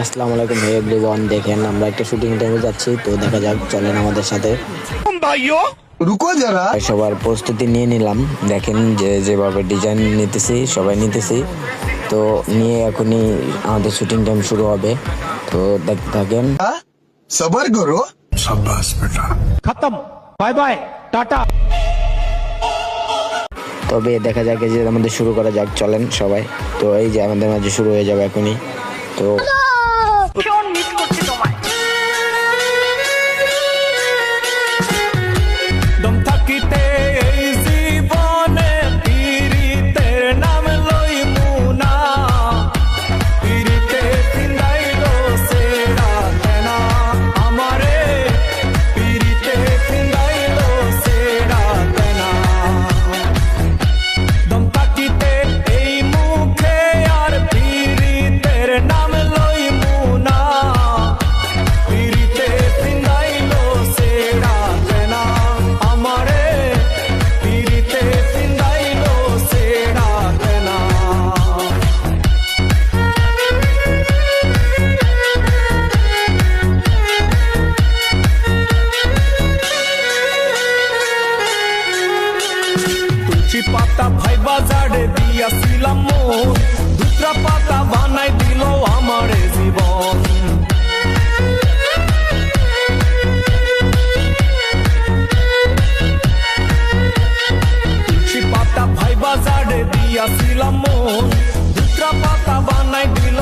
আসসালামু আলাইকুম হে एवरीवन দেখেন আমরা একটা শুটিং টাইমে যাচ্ছি তো দেখা যাক চলেন আমাদের সাথে। ভাইও রুকো যারা। সবার প্রস্তুতি নিয়ে নিলাম। দেখেন যে যেভাবে ডিজাইন নিতেছি সবাই নিতেছি। তো নিয়ে এখনই আমাদের শুটিং টাইম শুরু হবে। তো দেখতে থাকেন। সবার গরো সাব্বাস বেটা। খতম। Bye bye tata. তবে দেখা যাক যে আমাদের শুরু করা যাক চলেন সবাই। তো এই যে আমাদের মাঝে শুরু হয়ে যাবে এখনই। তো ভীষণ মিস করছি তুলসী পাতা ভাইবা জাড়ে দিয়াছিলাম মন। দুটা পাতা বানাই দিল আমার জীবন। তুলসী পাতা ভাইবা জাড়ে দিয়াছিলাম মন। দুটা পাতা বানাই দিল